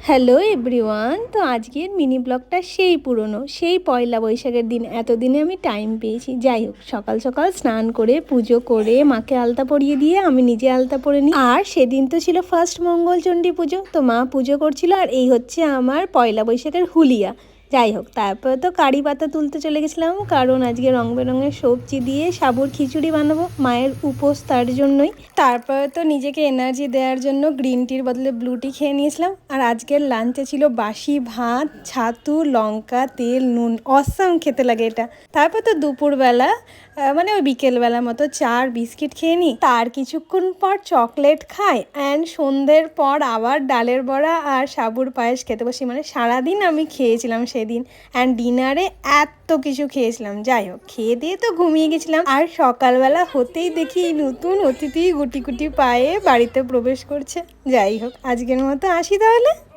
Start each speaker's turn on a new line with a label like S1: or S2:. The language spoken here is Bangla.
S1: হ্যালো এভরিওয়ান, তো আজকের মিনি ব্লগটা সেই পুরনো, সেই পয়লা বৈশাখের দিন। এতদিনে আমি টাইম পেয়েছি। যাই হোক, সকাল সকাল স্নান করে, পুজো করে, মাকে আলতা পরিয়ে দিয়ে আমি নিজে আলতা পরে নিই। আর সেদিন তো ছিল ফার্স্ট মঙ্গলচণ্ডী পুজো, তো মা পুজো করছিল। আর এই হচ্ছে আমার পয়লা বৈশাখের হুলিয়া। যাই হোক, তারপরে তো কারি পাতা তুলতে চলে গেছিলাম, কারণ আজকে রং বেরঙের সবজি দিয়ে সাবুর খিচুড়ি বানাবো মায়ের উপোস তার জন্যই। তারপরে তো নিজেকে এনার্জি দেওয়ার জন্য গ্রিন টির বদলে ব্লু টি খেয়ে নিয়েছিলাম, আর আজকের লাঞ্চে ছিল বাসি ভাত, ছাতু, লঙ্কা, তেল, নুন অসাম খেতে লাগে এটা। তারপর তো দুপুরবেলা মানে ওই বিকেলবেলা মতো চার বিস্কিট খেয়ে নিই, তার কিছুক্ষণ পর চকলেট খাই অ্যান্ড সন্ধ্যের পর আবার ডালের বড়া আর সাবুর পায়েস খেতে বসি। মানে সারাদিন আমি খেয়েছিলাম সেদিন। অ্যান্ড ডিনারে এত কিছু খেয়েছিলাম। যাই হোক, খেয়ে দিয়ে তো ঘুমিয়ে গেছিলাম। আর সকালবেলা হতেই দেখি নতুন অতিথি গুটি গুটি পায়ে বাড়িতে প্রবেশ করছে। যাই হোক, আজকের মতো আসি তাহলে।